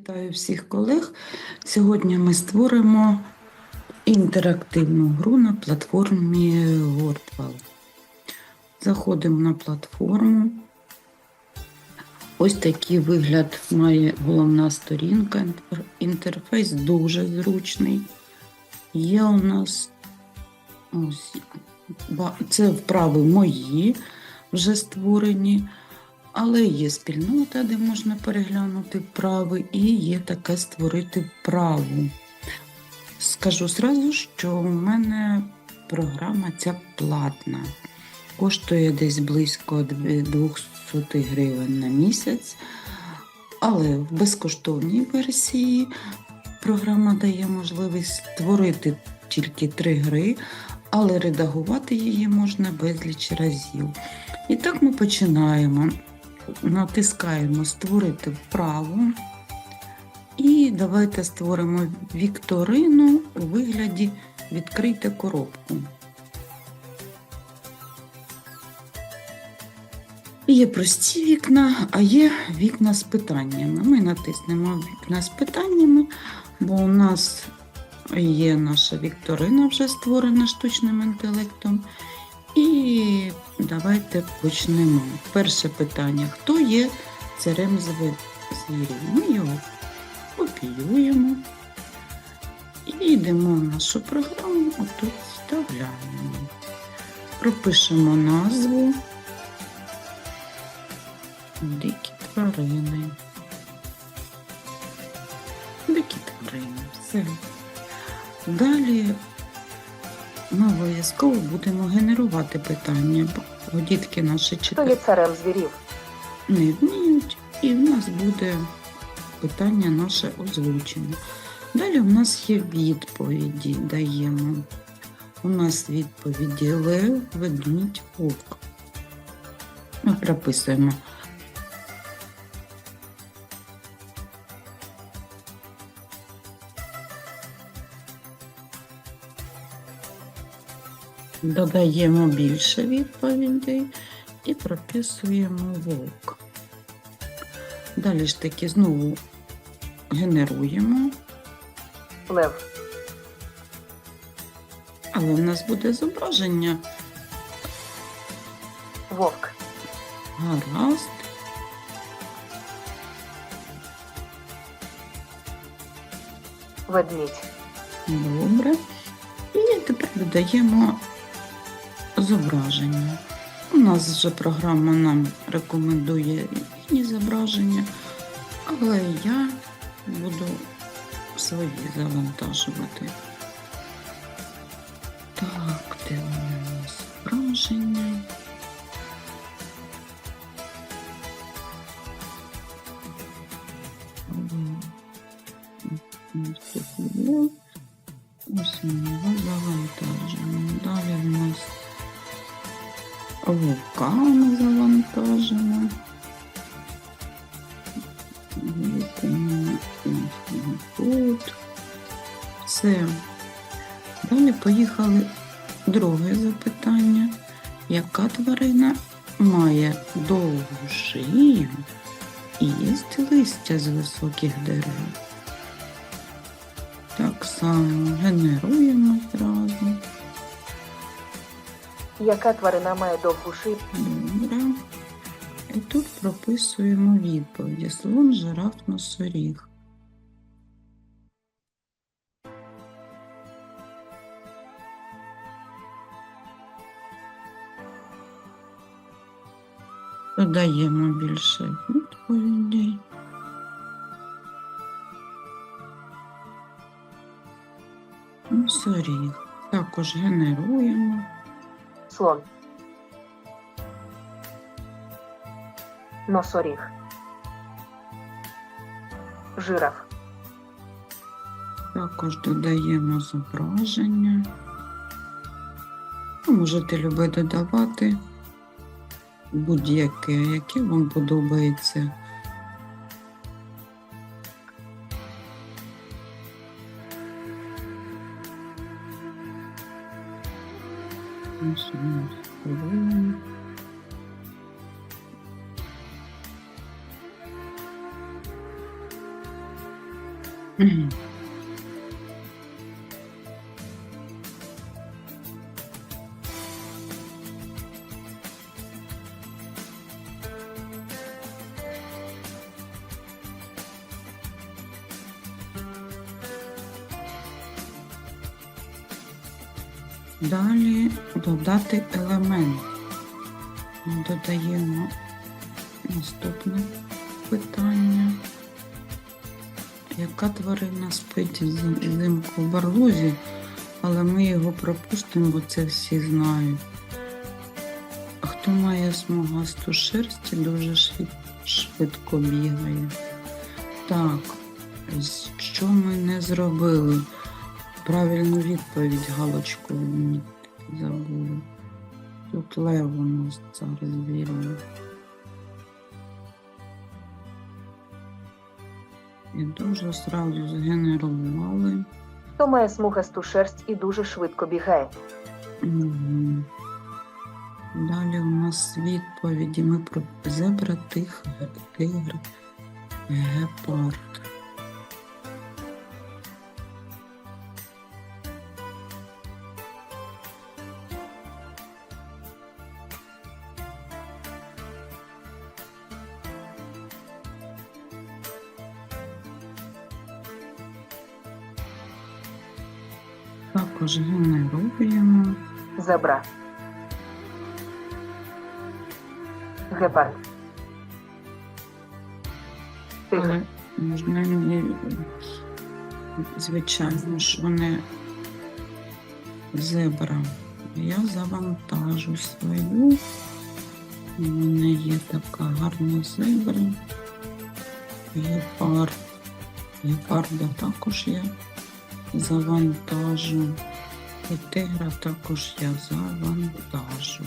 Вітаю всіх колег. Сьогодні ми створимо інтерактивну гру на платформі Wordwall. Заходимо на платформу. Ось такий вигляд має головна сторінка. Інтерфейс дуже зручний. Є у нас ось це вправи мої вже створені. Але є спільнота, де можна переглянути вправи, і є таке створити вправу. Скажу зразу, що у мене програма ця платна. Коштує десь близько 200 гривень на місяць. Але в безкоштовній версії програма дає можливість створити тільки три гри, але редагувати її можна безліч разів. І так ми починаємо. Натискаємо Створити вправу. І давайте створимо вікторину у вигляді Відкрийте коробку. Є прості вікна, а є вікна з питаннями. Ми натиснемо вікна з питаннями, бо у нас є наша вікторина вже створена штучним інтелектом. І давайте почнемо. Перше питання: хто є царем звірів? Ми його копіюємо і йдемо в нашу програму, отут вставляємо. Пропишемо назву Дикі тварини. Дикі тварини. Все. Далі ми обов'язково будемо генерувати питання, бо дітки наші Хто є царем звірів? не вміють, і в нас буде питання наше озвучене. Далі у нас є відповіді, даємо. У нас відповіді лев, ведмідь, вовк. Ми прописуємо. Додаємо більше відповідей і прописуємо вовк. Далі ж таки знову генеруємо, Лев. але в нас буде зображення Вовк. гаразд. Ведмідь. Добре. І тепер додаємо зображення. У нас вже програма нам рекомендує їхні зображення, але я буду свої завантажувати. Високих дерев? Так само генеруємо зразу. Яка тварина має довгу? Добре. І тут прописуємо відповіді. Слон, жираф, носоріг. Додаємо більше Носоріг. Також генеруємо. Слон. Носоріг. Жираф. Також додаємо зображення. Ви можете любе додавати будь-яке, яке вам подобається. Далі додати елемент. Додаємо наступне питання. Яка тварина спить зим- взимку в барлозі, але ми його пропустимо, бо це всі знають. А Хто має смугасту шерсть дуже швидко бігає. Так, що ми не зробили? Правильну відповідь галочку забули. Тут лев у нас зараз вірно. І дуже сразу згенерували. Хто має смугасту шерсть і дуже швидко бігає? Далі у нас відповіді. Ми про зебра, тих, тигр, гепард. Також генеруємо. Зебра. Гепард. Але можна звичайно ж вони зебра. Я завантажу свою. У мене є така гарна зебра. Гепард. Гепарда також я завантажу. І тигра також я завантажу.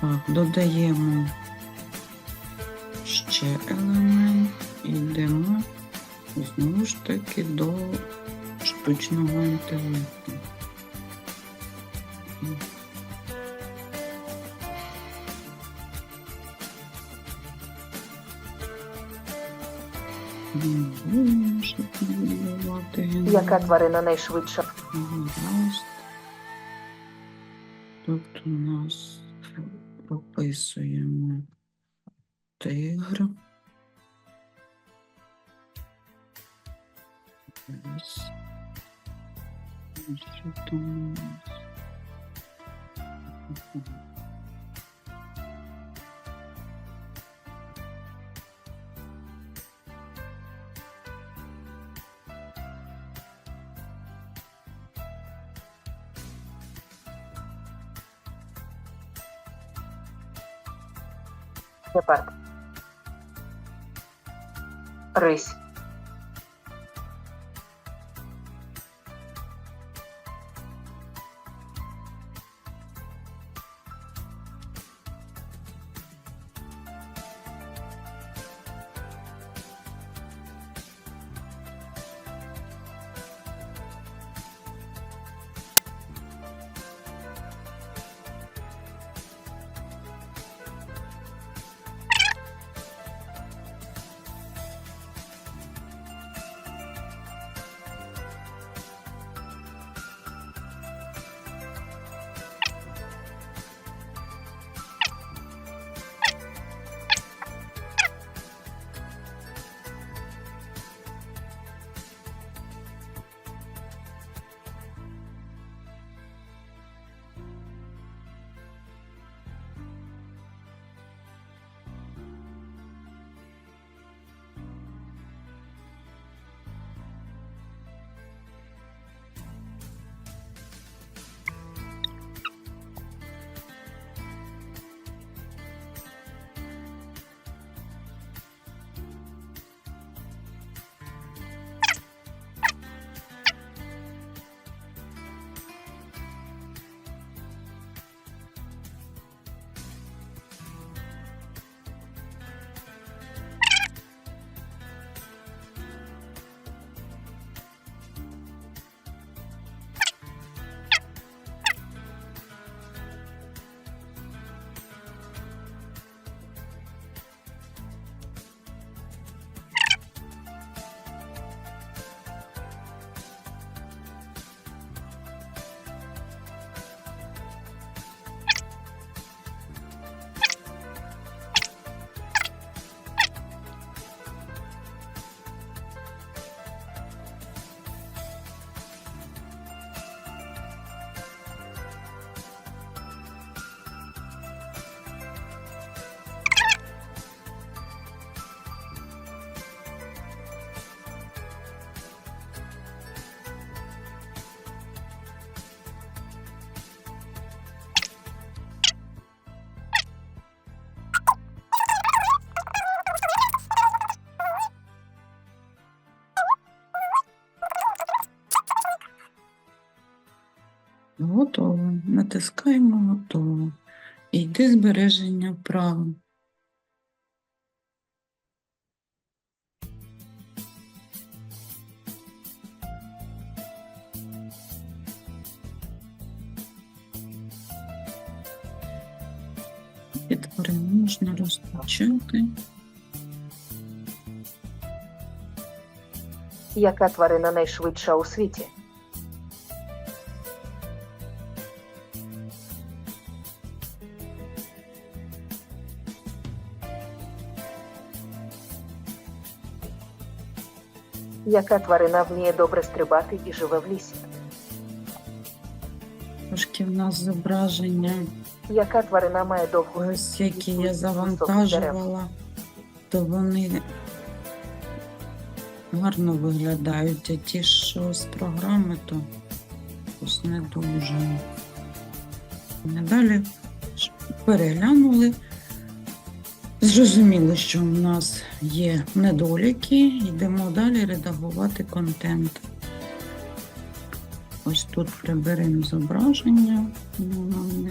Так, додаємо ще елемент і йдемо знову ж таки до штучного інтелекту. Яка тварина найшвидша? Тут у нас прописуємо тигр. Ось. Що там у нас? Гепард. Рись. Натискаємо. І йде збереження вправо. Підтворення можна розпочати. Яка тварина найшвидша у світі? Яка тварина вміє добре стрибати і живе в лісі? Трошки в нас зображення, Яка тварина має довгу ось які я завантажувала, то вони гарно виглядають, а ті, що з програми, то ось не дуже. Далі переглянули. Зрозуміло, що в нас є недоліки, йдемо далі редагувати контент. Ось тут приберемо зображення, воно нам не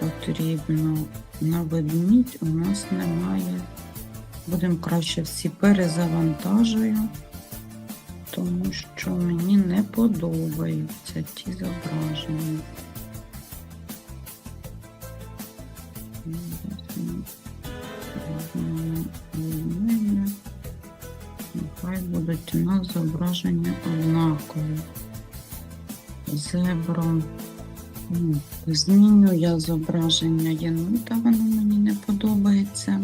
потрібно. На ведмідь у нас немає. Будемо краще всі перезавантажую, тому що мені не подобаються ті зображення. Нехай будуть у нас зображення однакові. Зебро. Ну, Зміню я зображення єнота, воно мені не подобається.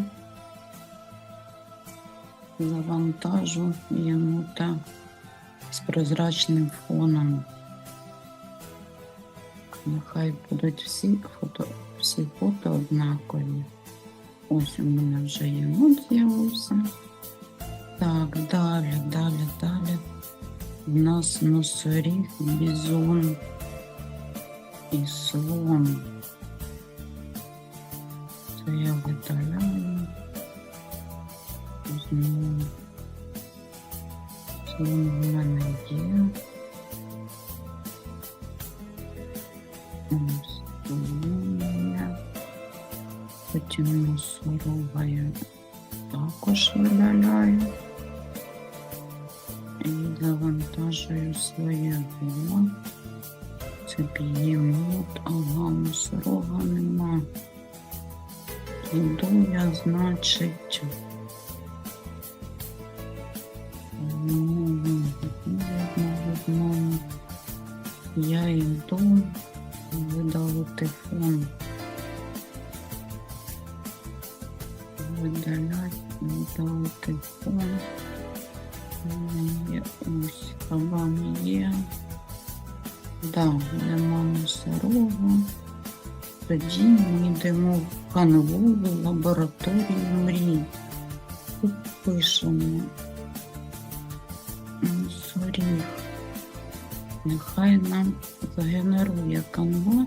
Завантажу єнота з прозрачним фоном. Нехай будуть всі фото, всі фото однакові. Ось у мене вже єнот з'явився. Так, далі, далі, далі. У нас носоріг, бізон і слон. Це я видаляю. Знову. Слон в мене Я йду видалити фон. Видалять, видалити фон. Є ось кабан є. Да, нема носорога. Тоді ми йдемо в канвову лабораторію Нехай нам згенерує канва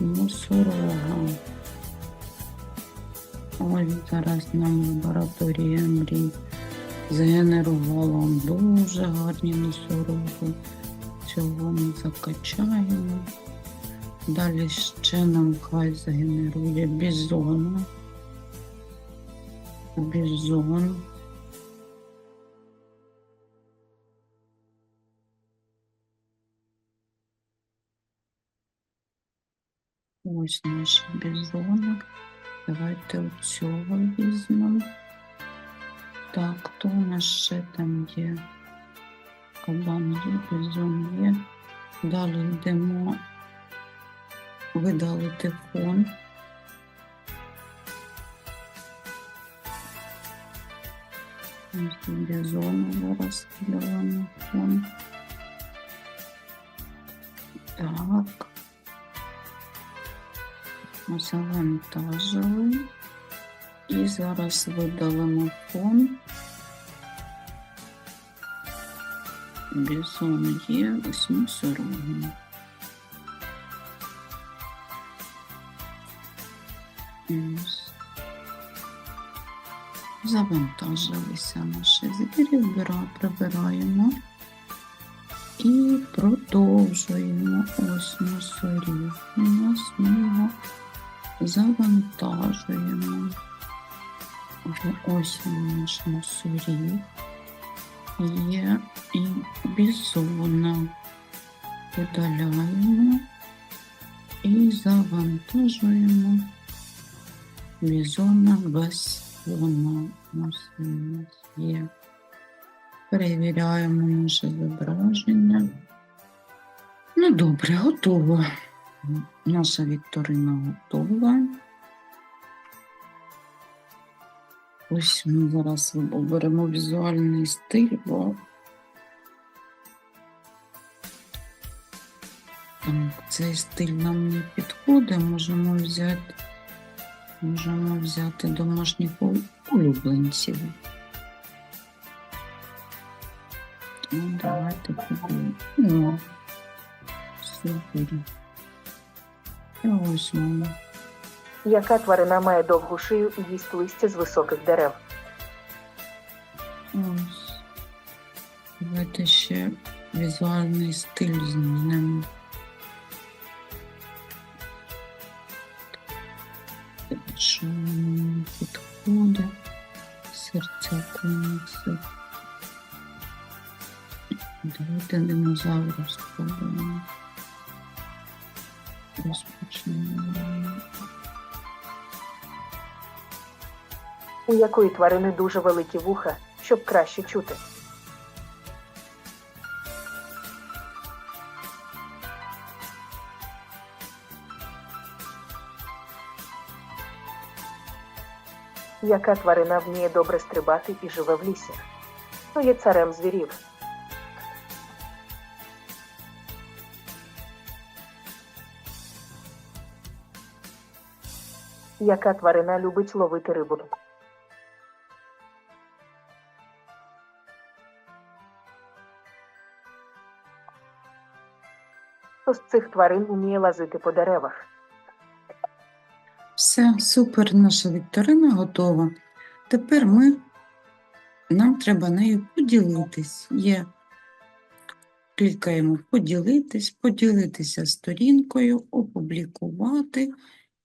носорога. Ось зараз нам лабораторія мрій згенерувала дуже гарні носороги. Цього ми закачаємо. Далі ще нам хай згенерує бізона. Бізон. Наш бізонок. Давайте оцього візьмемо. Так, то у нас ще там є? Кабан є, бізон є. Далі йдемо видалити фон. Бізону зараз видалимо фон. Так. Завантажили. І зараз видалимо фон. Бізон є, ось носорога. Ось. Завантажилися наші звірі, прибираємо. І продовжуємо. Ось носоріг. У нас ми його завантажуємо. Ось він наш носоріг. Є і бізона. Видаляємо і завантажуємо бізона без фона. У є. Перевіряємо наше зображення. Ну, добре, готово. Наша вікторина готова. Ось ми зараз оберемо візуальний стиль, бо так, цей стиль нам не підходить. Можемо взяти, можемо взяти домашніх улюбленців. Ну, давайте подивимо. О, супер. І. Яка тварина має довгу шию і їсть листя з високих дерев? Ось. Давайте ще візуальний стиль змінимо. Що підходить? Серця комікси. Давайте динозавру спробуємо. У якої тварини дуже великі вуха, щоб краще чути? Яка тварина вміє добре стрибати і живе в лісі? Ну, є царем звірів. Яка тварина любить ловити рибу? Хто з цих тварин вміє лазити по деревах? Все, супер, наша вікторина готова. Тепер ми, нам треба нею поділитись. Є, клікаємо поділитись, поділитися сторінкою, опублікувати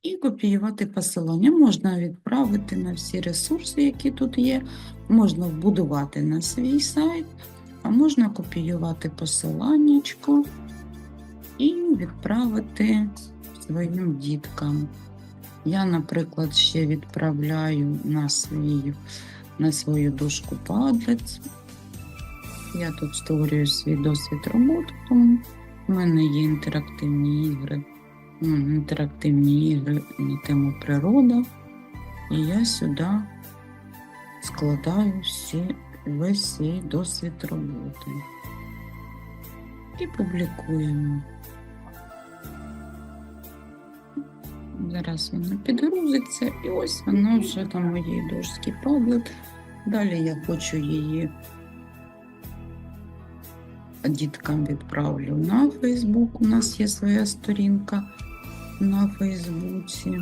і копіювати посилання. Можна відправити на всі ресурси, які тут є, можна вбудувати на свій сайт, а можна копіювати посиланнячко і відправити своїм діткам. Я, наприклад, ще відправляю на, свій, на свою дошку Padlet. Я тут створюю свій досвід роботи, тому в мене є інтерактивні ігри, інтерактивні ігри на тему природа. І я сюди складаю всі, весь свій досвід роботи. І публікуємо. Зараз вона підгрузиться, і ось вона вже на моїй дошці Padlet. Далі я хочу її діткам відправлю на Фейсбук. У нас є своя сторінка на Фейсбуці.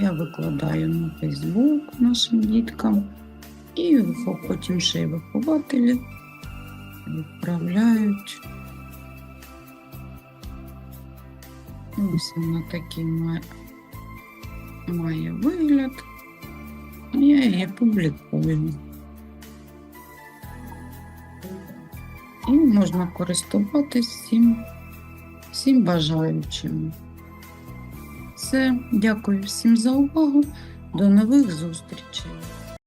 Я викладаю на Фейсбук нашим діткам, і потім ще й вихователі відправляють. Ось вона такий має, має вигляд. Я її публікую. І можна користуватись всім, всім бажаючим. Все, дякую всім за увагу. До нових зустрічей.